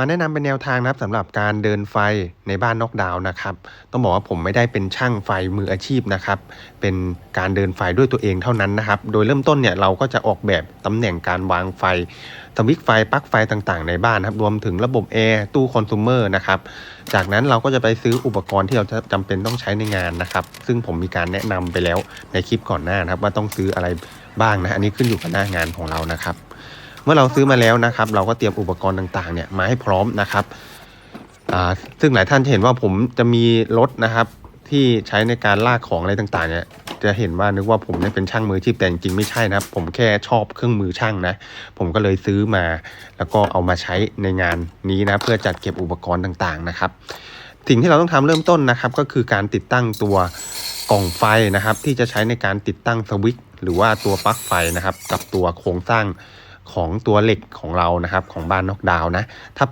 มาแนะนำเป็นแนวทางนะครับสำหรับการเดินไฟในบ้านนอกดาวน์นะครับ ต้องบอกว่าผมไม่ได้เป็นช่างไฟมืออาชีพนะครับ เป็นการเดินไฟด้วยตัวเองเท่านั้นนะครับ โดยเริ่มต้นเนี่ยเราก็จะออกแบบตำแหน่งการวางไฟสวิตช์ไฟปลั๊กไฟต่างๆในบ้านนะครับ รวมถึงระบบแอร์ตู้คอน sumer นะครับ จากนั้นเราก็จะไปซื้ออุปกรณ์ที่เราจะจำเป็นต้องใช้ในงานนะครับ ซึ่งผมมีการแนะนำไปแล้วในคลิปก่อนหน้านะครับ ว่าต้องซื้ออะไรบ้างนะ อันนี้ขึ้นอยู่กับหน้างานของเรานะครับ เมื่อเราซื้อมาแล้วนะครับ เราก็เตรียมอุปกรณ์ต่างๆเนี่ยมาให้พร้อมนะครับซึ่งหลายท่านจะเห็นว่าผมจะมีรถนะครับ ที่ใช้ในการลากของอะไรต่างๆเนี่ยจะเห็นว่านึกว่าผมเนี่ยเป็นช่างมืออาชีพแต่จริงไม่ใช่นะครับ ผมแค่ชอบเครื่องมือช่างนะ ผมก็เลยซื้อมา แล้วก็เอามาใช้ในงานนี้นะ เพื่อจัดเก็บอุปกรณ์ต่างๆนะครับ สิ่งที่เราต้องทำเริ่มต้นนะครับ ก็คือการติดตั้งตัวกล่องไฟนะครับ ที่จะใช้ในการติดตั้งสวิตช์หรือว่าตัวปลั๊กไฟนะครับ กับตัวโครงสร้าง ของตัวเหล็กของเรานะครับ ของบ้านนอกดาวน์นะถ้าเป็น